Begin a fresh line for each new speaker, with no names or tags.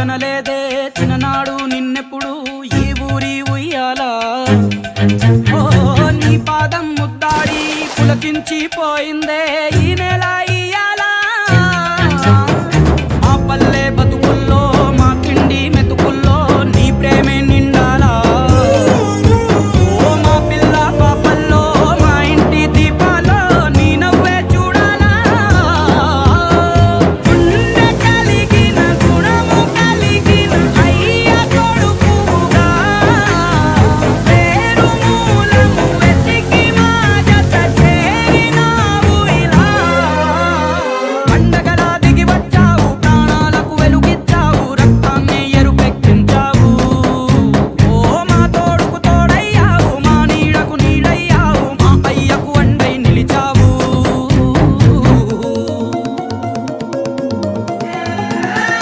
తినలేదే చిన్ననాడు నిన్నెప్పుడు ఈ ఊరి ఉయ్యాలా. నీ పాదం ముద్దాడి పులకించి పోయిందే ఈ నెల ఇయ్యాలా.